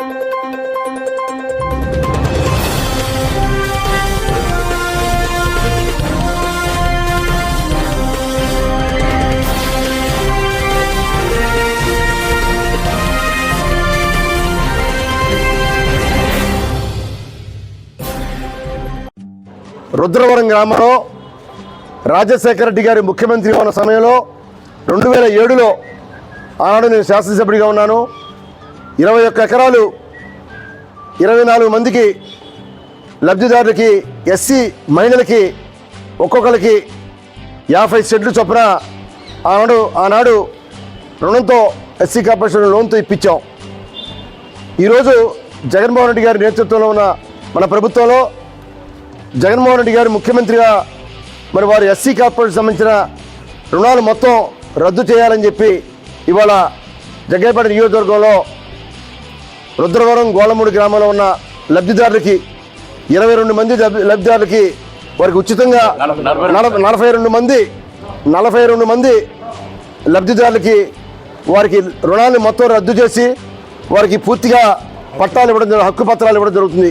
రుద్రవరం గ్రామంలో రాజశేఖర రెడ్డి గారి ముఖ్యమంత్రి ఉన్న సమయంలో రెండు వేల ఏడులో ఆనాడు నేను శాసనసభ్యుడిగా ఉన్నాను. ఇరవై ఒక్క ఎకరాలు ఇరవై నాలుగు మందికి లబ్ధిదారులకి ఎస్సీ మహిళలకి ఒక్కొక్కరికి యాభై సెట్లు చొప్పున ఆనాడు ఆనాడు రుణంతో ఎస్సీ కార్పొరేషన్ లోన్తో ఇప్పించాం. ఈరోజు జగన్మోహన్ రెడ్డి గారి నేతృత్వంలో ఉన్న మన ప్రభుత్వంలో జగన్మోహన్ రెడ్డి గారు ముఖ్యమంత్రిగా మరి వారు ఎస్సీ కార్పొరేషన్ సంబంధించిన రుణాలు మొత్తం రద్దు చేయాలని చెప్పి ఇవాళ జగ్గైపేట నియోజకవర్గంలో రుద్రవరం గోళమూడి గ్రామంలో ఉన్న లబ్ధిదారులకి ఇరవై రెండు మంది లబ్- లబ్ధిదారులకి వారికి ఉచితంగా నలభై నలభై రెండు మంది నలభై రెండు మంది లబ్ధిదారులకి వారికి రుణాన్ని మొత్తం రద్దు చేసి వారికి పూర్తిగా పట్టాలు ఇవ్వడం హక్కు పత్రాలు ఇవ్వడం జరుగుతుంది.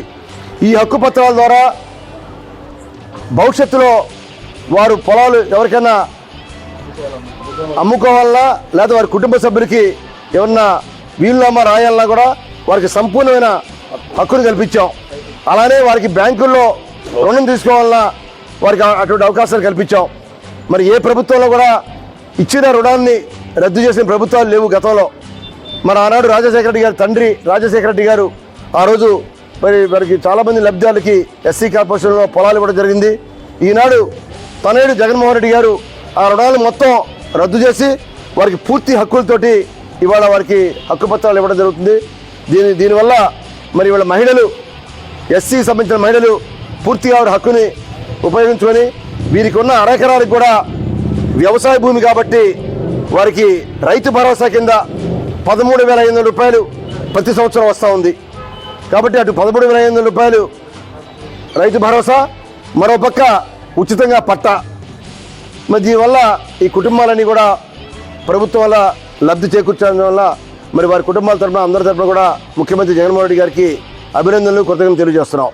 ఈ హక్కు పత్రాల ద్వారా భవిష్యత్తులో వారు పొలాలు ఎవరికైనా అమ్ముకోవాలన్నా లేదా వారి కుటుంబ సభ్యులకి ఏమన్నా వీలునామా రాయాలన్నా కూడా వారికి సంపూర్ణమైన హక్కును కల్పించాం. అలానే వారికి బ్యాంకుల్లో రుణం తీసుకోవాలన్నా వారికి అటువంటి అవకాశాలు కల్పించాం. మరి ఏ ప్రభుత్వంలో కూడా ఇచ్చిన రుణాన్ని రద్దు చేసిన ప్రభుత్వాలు లేవు గతంలో. మరి ఆనాడు రాజశేఖర రెడ్డి గారి తండ్రి రాజశేఖర రెడ్డి గారు ఆ రోజు మరి వారికి చాలామంది లబ్ధాలకి ఎస్సీ కార్పొరేషన్లో పొలాలు ఇవ్వడం జరిగింది. ఈనాడు తనేడు జగన్మోహన్ రెడ్డి గారు ఆ రుణాలు మొత్తం రద్దు చేసి వారికి పూర్తి హక్కులతోటి ఇవాళ వారికి హక్కు పత్రాలు ఇవ్వడం జరుగుతుంది. దీని దీనివల్ల మరి ఇవాళ మహిళలు ఎస్సీ సంబంధించిన మహిళలు పూర్తిగా వారి హక్కుని ఉపయోగించుకొని వీరికి ఉన్న అరెకరాలకు కూడా వ్యవసాయ భూమి కాబట్టి వారికి రైతు భరోసా కింద పదమూడు వేల ఐదు వందల రూపాయలు ప్రతి సంవత్సరం వస్తూ ఉంది. కాబట్టి అటు పదమూడు వేల ఐదు వందల రూపాయలు రైతు భరోసా మరోపక్క ఉచితంగా పట్టా. మరి దీనివల్ల ఈ కుటుంబాలన్నీ కూడా ప్రభుత్వం వల్ల లబ్ధి చేకూర్చడం వల్ల మరి వారి కుటుంబాల తరపున అందరి తరపున కూడా ముఖ్యమంత్రి జగన్మోహన్ రెడ్డి గారికి అభినందనలు కృతజ్ఞతలు తెలియజేస్తున్నాం.